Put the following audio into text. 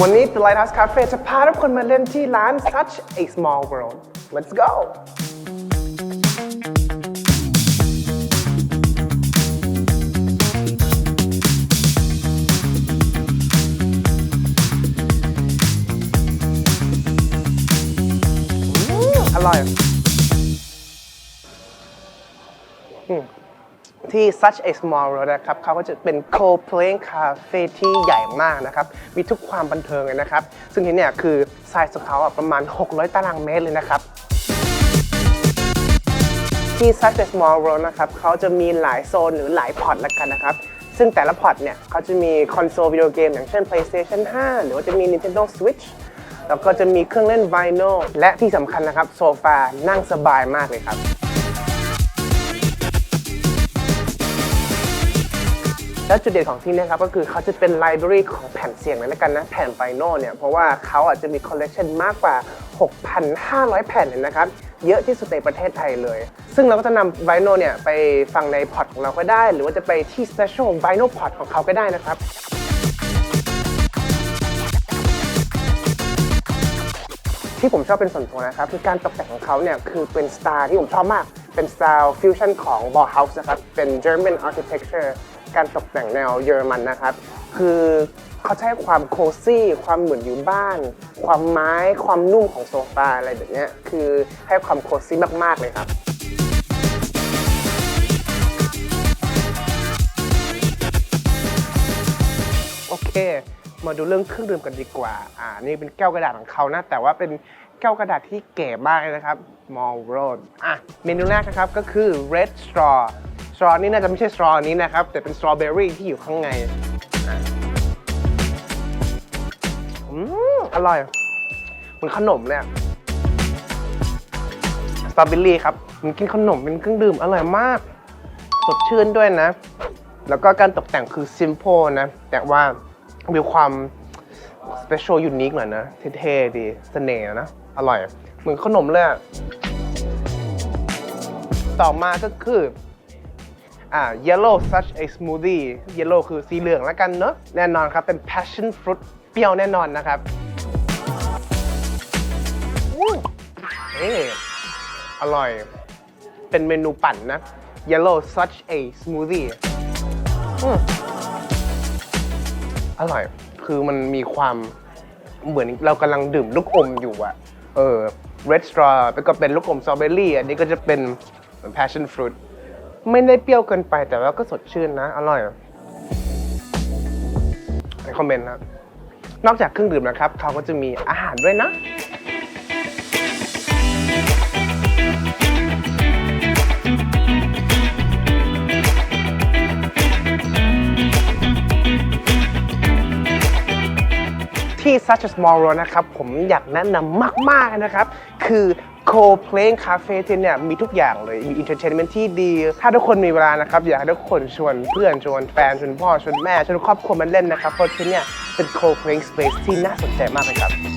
วันนี้ The Lighthouse Cafe จะพาทุกคนมาเล่นที่ร้าน Such a Small World Let's go อืมอร่อยอืม ที่ such a small world นะครับเขาก็จะเป็น co-playing cafe ที่ใหญ่มากนะครับ มีทุกความบันเทิงเลยนะครับ ซึ่งที่เนี่ยคือไซส์ของเขาประมาณ 600 ตารางเมตรเลยนะครับที่ such a small world นะครับเขาจะมีหลายโซนหรือหลายพอร์ตละกันนะครับซึ่งแต่ละพอร์ตเนี่ยเขาจะมีคอนโซลวิดีโอเกมอย่างเช่น PlayStation 5 หรือว่าจะมี Nintendo Switch แล้วก็จะมีเครื่องเล่นไวโนและที่สำคัญนะครับ โซฟานั่งสบายมากเลยครับ แล้วจุดเด่นของที่นี่ครับก็คือเขาจะเป็นไลบรารีของแผ่นเสียงเลยล้วกันนะแผ่นไฟโนเนี่ยเพราะว่าเขาอาจจะมีคอลเลกชันมากกว่า 6,500 แผ่นเลยนะครับเยอะที่สุดในประเทศไทยเลย ซึ่งเราก็จะนำไวโนเนี่ยไปฟังในพอร์ตของเราก็ได้ หรือว่าจะไปที่ Special Vinyl Pod ของเขาก็ได้นะครับที่ผมชอบเป็นส่วนตัวนะครับคือการตกแต่งของเขาเนี่ยคือเป็นสไตล์ที่ผมชอบมาก เป็นสไตล์ฟิวชั่นของ Bauhaus นะครับ เป็น German architecture การตกแต่งแนวเยอรมันนะครับ คือเขาใช้ความโคซี่ ความเหมือนอยู่บ้าน ความไม้ความนุ่มของโซฟาอะไรแบบนี้คือให้ความโคซี่มาก ๆ เลยครับโอเค มาดูเรื่องเครื่องดื่มกันดีกว่า อ่า นี่เป็นแก้วกระดาษของเขานะ แต่ว่าเป็นแก้วกระดาษที่เก๋มากเลยนะครับ Mall Road อะ เมนูแรกนะครับก็คือ Red Straw Straw นี่น่าจะไม่ใช่ straw นี้นะครับ แต่เป็น strawberry ที่อยู่ข้างในอืมอร่อยเหมือนขนมเลยสตรอเบอรี่ครับเหมันกินขนมเป็นเครื่องดื่มอร่อยมาก สดชื่นด้วยนะ แล้วก็การตกแต่งคือ simple นะ แต่ว่ามีความ special unique หน่อยนะ เท่ๆดีเสน่ห์นะ อร่อย เหมือนขนมเลย ต่อมาก็คือ อ่า yellow such a smoothie yellow คือสีเหลืองแล้วกันเนอะแน่นอนครับ เป็น passion fruit เปรี้ยวแน่นอนนะครับอืมเอ๊อร่อย เป็นเมนูปั่นนะ yellow such a smoothie อืมอร่อย คือมันมีความเหมือนเรากำลังดื่มลูกอมอยู่อะเออ red straw แล้วก็เป็นลูกอมสตรอเบอรี่อันนี้ก็จะเป็น passion fruit ไม่ได้เปรี้ยวเกินไปแต่ว่าก็สดชื่นนะ อร่อยในคอมเมนต์นะนอกจากเครื่องดื่มนะครับ เขาก็จะมีอาหารด้วยนะที่ such a small world นะครับ ผมอยากแนะนำมาก ๆ นะครับ คือ โคเพลงคาเฟ่ที่เนี่ยมีทุกอย่างเลย มีอินเทอร์เทนเมนต์ที่ดี ถ้าทุกคนมีเวลานะครับ อยากให้ทุกคนชวนเพื่อนชวนแฟน ชวนพ่อ ชวนแม่ ชวนครอบครัวมาเล่นนะครับ เพราะที่เนี่ยเป็นโคเพลงสเปซที่น่าสนใจมากเลยครับ